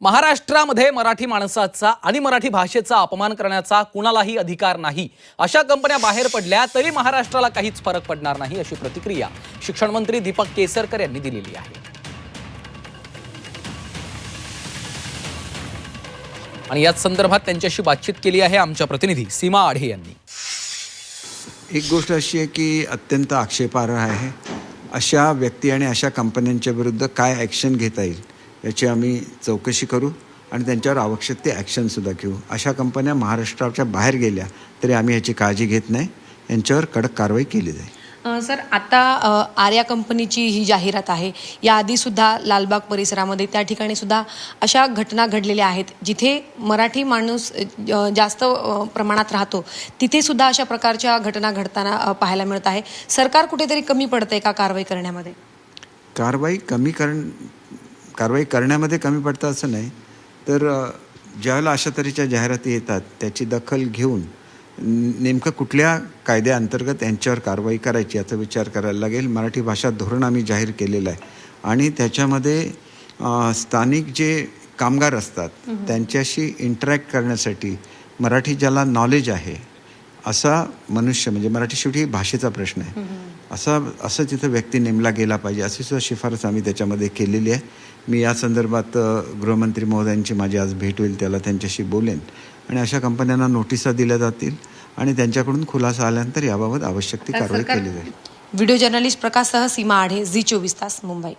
महाराष्ट्रामध्ये मराठी माणसाचा आणि मराठी भाषेचा अपमान करण्याचा कुणालाही अधिकार नाही. अशा कंपन्या बाहेर पडल्या तरी महाराष्ट्राला काहीच फरक पडणार नाही अशी प्रतिक्रिया शिक्षण मंत्री दीपक केसरकर यांनी दिलेली आहे. आणि याच संदर्भात त्यांच्याशी बातचीत केली आहे आमच्या प्रतिनिधी सीमा आढे यांनी. एक गोष्ट अशी आहे की अत्यंत आक्षेपार्ह आहे. अशा व्यक्ती आणि अशा कंपन्यांच्या विरुद्ध काय ॲक्शन घेता येईल? याची आम्ही चौकशी करू आणि त्यांच्यावर आवश्यक ते ॲक्शनसुद्धा घेऊ. अशा कंपन्या महाराष्ट्राच्या बाहेर गेल्या तरी आम्ही याची काळजी घेत नाही. यांच्यावर कडक कारवाई केली जाईल. सर आता आर्या कंपनीची ही जाहिरात आहे. याआधी सुद्धा लालबाग परिसरामध्ये त्या ठिकाणी सुद्धा अशा घटना घडलेल्या आहेत. जिथे मराठी माणूस जास्त प्रमाणात राहतो तिथे सुद्धा अशा प्रकारच्या घटना घडताना पाहायला मिळत आहे. सरकार कुठेतरी कमी पडतंय का कारवाई करण्यामध्ये? कारवाई कमी कर कारवाई करण्यामध्ये कमी पडतं असं नाही. तर ज्यावेळेला अशा तऱ्हेच्या जाहिराती येतात त्याची दखल घेऊन नेमकं कुठल्या कायद्याअंतर्गत यांच्यावर कारवाई करायची याचा विचार करायला लागेल. मराठी भाषा धोरण आम्ही जाहीर केलेलं आहे. आणि त्याच्यामध्ये स्थानिक जे कामगार असतात त्यांच्याशी इंटरॅक्ट करण्यासाठी मराठी ज्याला नॉलेज आहे असा मनुष्य म्हणजे मराठी शेवटी भाषेचा प्रश्न आहे. असा असं तिथं व्यक्ती नेमला गेला पाहिजे अशी सुद्धा शिफारस आम्ही त्याच्यामध्ये केलेली आहे. मी या संदर्भात गृहमंत्री महोदयांची माझी आज भेट होईल त्याला त्यांच्याशी बोलेन. आणि अशा कंपन्यांना नोटिसा दिल्या जातील आणि त्यांच्याकडून खुलासा आल्यानंतर याबाबत आवश्यक ती कारवाई केली जाईल. व्हिडिओ जर्नलिस्ट प्रकाश सह सीमा आढे झी चोवीस तास मुंबई.